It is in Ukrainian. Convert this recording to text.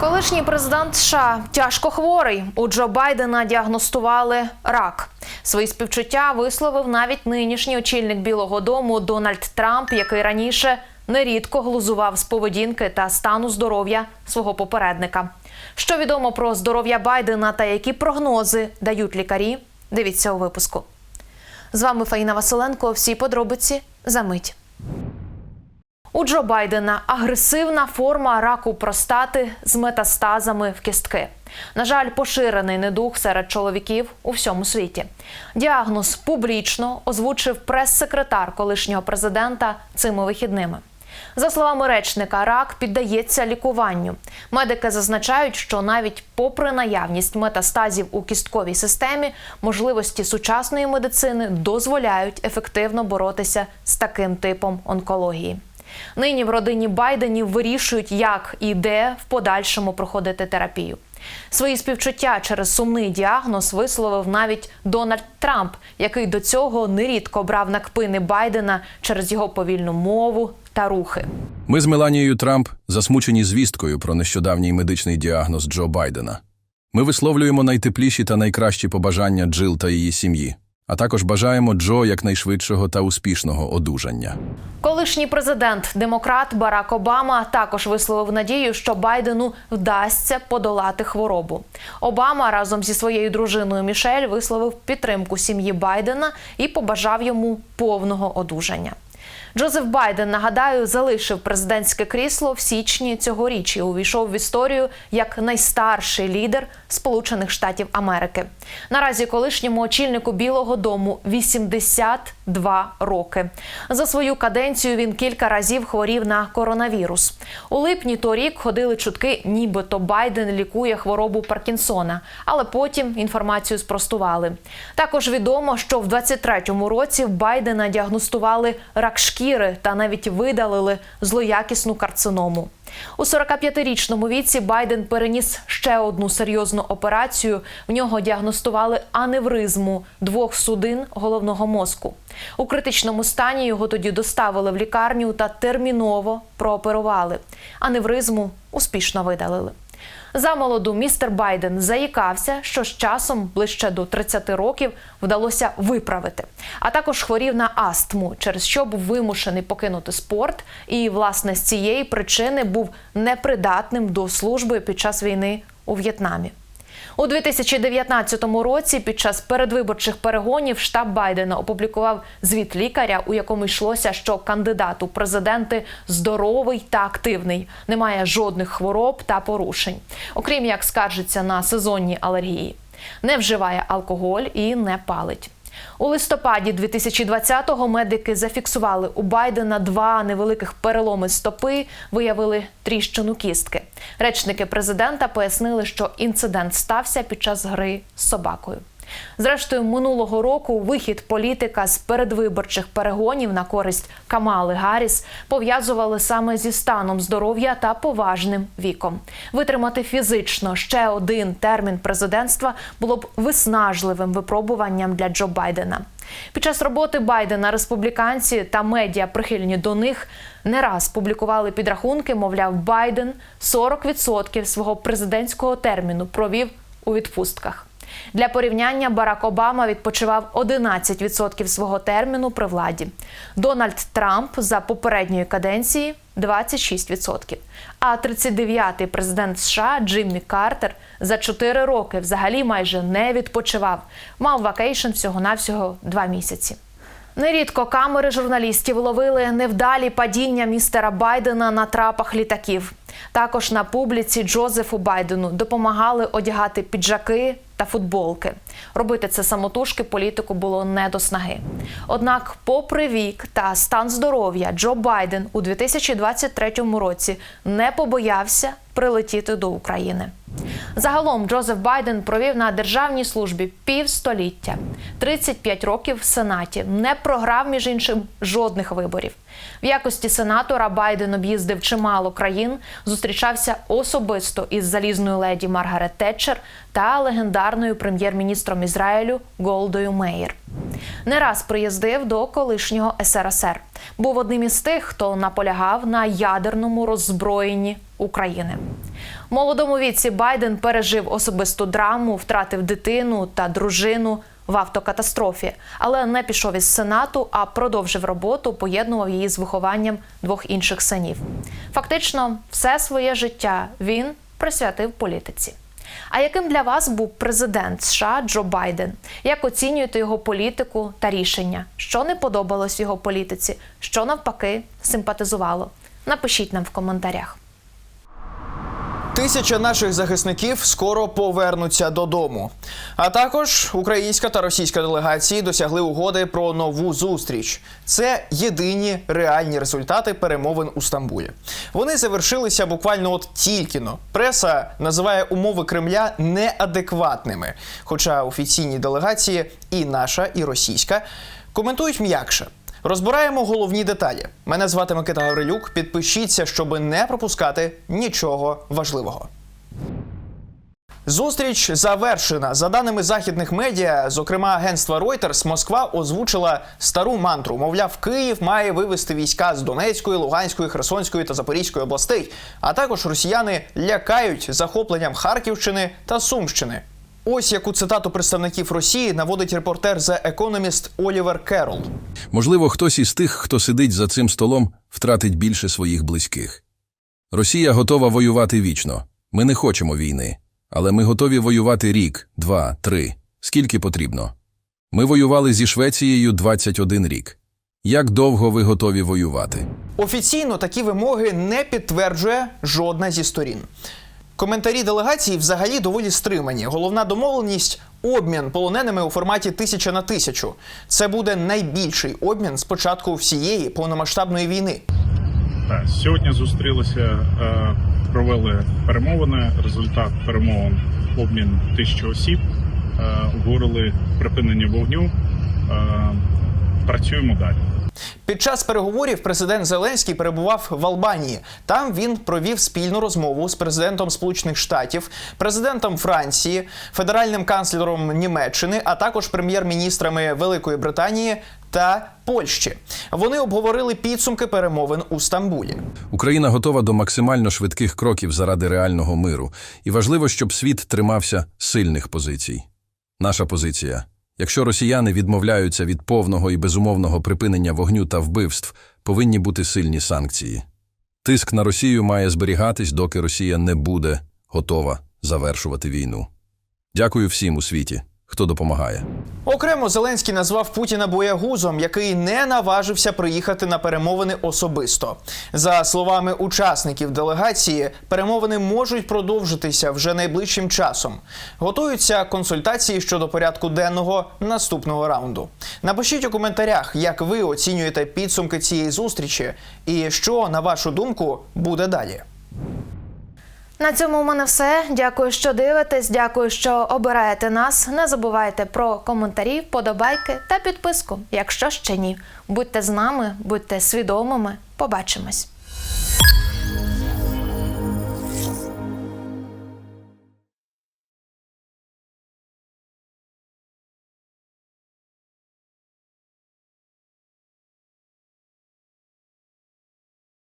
Колишній президент США тяжко хворий. У Джо Байдена діагностували рак. Свої співчуття висловив навіть нинішній очільник Білого Дому Дональд Трамп, який раніше нерідко глузував з поведінки та стану здоров'я свого попередника. Що відомо про здоров'я Байдена та які прогнози дають лікарі? Дивіться у випуску. З вами Фаїна Василенко. Всі подробиці за мить. У Джо Байдена агресивна форма раку простати з метастазами в кістки. На жаль, поширений недух серед чоловіків у всьому світі. Діагноз публічно озвучив прес-секретар колишнього президента цими вихідними. За словами речника, рак піддається лікуванню. Медики зазначають, що навіть попри наявність метастазів у кістковій системі, можливості сучасної медицини дозволяють ефективно боротися з таким типом онкології. Нині в родині Байденів вирішують, як і де в подальшому проходити терапію. Свої співчуття через сумний діагноз висловив навіть Дональд Трамп, який до цього нерідко брав на кпини Байдена через його повільну мову та рухи. Ми з Меланією Трамп засмучені звісткою про нещодавній медичний діагноз Джо Байдена. Ми висловлюємо найтепліші та найкращі побажання Джил та її сім'ї, а також бажаємо Джо якнайшвидшого та успішного одужання. Колишній президент демократ Барак Обама також висловив надію, що Байдену вдасться подолати хворобу. Обама разом зі своєю дружиною Мішель висловив підтримку сім'ї Байдена і побажав йому повного одужання. Джозеф Байден, нагадаю, залишив президентське крісло в січні цьогоріч і увійшов в історію як найстарший лідер Сполучених Штатів Америки. Наразі колишньому очільнику Білого Дому 82 роки. За свою каденцію він кілька разів хворів на коронавірус. У липні торік ходили чутки, нібито Байден лікує хворобу Паркінсона, але потім інформацію спростували. Також відомо, що в 23-му році Байдена діагностували рак шкіри та навіть видалили злоякісну карциному. У 45-річному віці Байден переніс ще одну серйозну операцію. В нього діагностували аневризму двох судин головного мозку. У критичному стані його тоді доставили в лікарню та терміново прооперували. Аневризму успішно видалили. Замолоду містер Байден заїкався, що з часом ближче до 30 років вдалося виправити. А також хворів на астму, через що був вимушений покинути спорт, і власне з цієї причини був непридатним до служби під час війни у В'єтнамі. У 2019 році під час передвиборчих перегонів штаб Байдена опублікував звіт лікаря, у якому йшлося, що кандидат у президенти здоровий та активний, немає жодних хвороб та порушень, окрім як скаржиться на сезонні алергії, не вживає алкоголь і не палить. У листопаді 2020-го медики зафіксували у Байдена два невеликих переломи стопи, виявили тріщину кістки. Речники президента пояснили, що інцидент стався під час гри з собакою. Зрештою, минулого року вихід політика з передвиборчих перегонів на користь Камали Гарріс пов'язували саме зі станом здоров'я та поважним віком. Витримати фізично ще один термін президентства було б виснажливим випробуванням для Джо Байдена. Під час роботи Байдена республіканці та медіа, прихильні до них, не раз публікували підрахунки. Мовляв, Байден 40% свого президентського терміну провів у відпустках. Для порівняння Барак Обама відпочивав 11% свого терміну при владі. Дональд Трамп за попередньої каденції 26%. А 39-й президент США Джиммі Картер за 4 роки взагалі майже не відпочивав. Мав вакейшн всього-навсього 2 місяці. Нерідко камери журналістів ловили невдалі падіння містера Байдена на трапах літаків. Також на публіці Джозефу Байдену допомагали одягати піджаки та футболки. Робити це самотужки політику було не до снаги. Однак, попри вік та стан здоров'я, Джо Байден у 2023 році не побоявся прилетіти до України. Загалом Джозеф Байден провів на державній службі півстоліття, 35 років в Сенаті, не програв між іншим жодних виборів. В якості сенатора Байден об'їздив чимало країн, зустрічався особисто із залізною леді Маргарет Тетчер та легендарною прем'єр-міністром Ізраїлю Голдою Меєр. Не раз приїздив до колишнього СРСР. Був одним із тих, хто наполягав на ядерному роззброєнні України. Молодому віці Байден пережив особисту драму, втратив дитину та дружину в автокатастрофі, але не пішов із сенату, а продовжив роботу, поєднував її з вихованням двох інших синів. Фактично, все своє життя він присвятив політиці. А яким для вас був президент США Джо Байден? Як оцінюєте його політику та рішення? Що не подобалось його політиці? Що навпаки симпатизувало? Напишіть нам в коментарях. Тисяча наших захисників скоро повернуться додому. А також українська та російська делегації досягли угоди про нову зустріч. Це єдині реальні результати перемовин у Стамбулі. Вони завершилися буквально от тільки-но. Преса називає умови Кремля неадекватними. Хоча офіційні делегації, і наша, і російська, коментують м'якше. Розбираємо головні деталі. Мене звати Микита Гаврилюк. Підпишіться, щоб не пропускати нічого важливого. Зустріч завершена. За даними західних медіа, зокрема агентства Reuters, Москва озвучила стару мантру. Мовляв, Київ має вивести війська з Донецької, Луганської, Херсонської та Запорізької областей. А також росіяни лякають захопленням Харківщини та Сумщини. Ось яку цитату представників Росії наводить репортер The Economist Олівер Керол. Можливо, хтось із тих, хто сидить за цим столом, втратить більше своїх близьких. Росія готова воювати вічно. Ми не хочемо війни. Але ми готові воювати рік, два, три. Скільки потрібно. Ми воювали зі Швецією 21 рік. Як довго ви готові воювати? Офіційно такі вимоги не підтверджує жодна зі сторін. Коментарі делегації взагалі доволі стримані. Головна домовленість обмін полоненими у форматі тисяча на тисячу. Це буде найбільший обмін з початку всієї повномасштабної війни. Так, сьогодні зустрілися, е, провели перемовини. Результат перемовин обмін тисячі осіб. Е, Обговорили припинення вогню. Е, Працюємо далі. Під час переговорів президент Зеленський перебував в Албанії. Там він провів спільну розмову з президентом Сполучених Штатів, президентом Франції, федеральним канцлером Німеччини, а також прем'єр-міністрами Великої Британії та Польщі. Вони обговорили підсумки перемовин у Стамбулі. Україна готова до максимально швидких кроків заради реального миру, і важливо, щоб світ тримався сильних позицій. Наша позиція. Якщо росіяни відмовляються від повного і безумовного припинення вогню та вбивств, повинні бути сильні санкції. Тиск на Росію має зберігатись, доки Росія не буде готова завершувати війну. Дякую всім у світі, хто допомагає. Окремо Зеленський назвав Путіна боягузом, який не наважився приїхати на перемовини особисто. За словами учасників делегації, перемовини можуть продовжитися вже найближчим часом. Готуються консультації щодо порядку денного наступного раунду. Напишіть у коментарях, як ви оцінюєте підсумки цієї зустрічі, і що, на вашу думку, буде далі. На цьому у мене все. Дякую, що дивитесь. Дякую, що обираєте нас. Не забувайте про коментарі, вподобайки та підписку, якщо ще ні. Будьте з нами, будьте свідомими. Побачимось.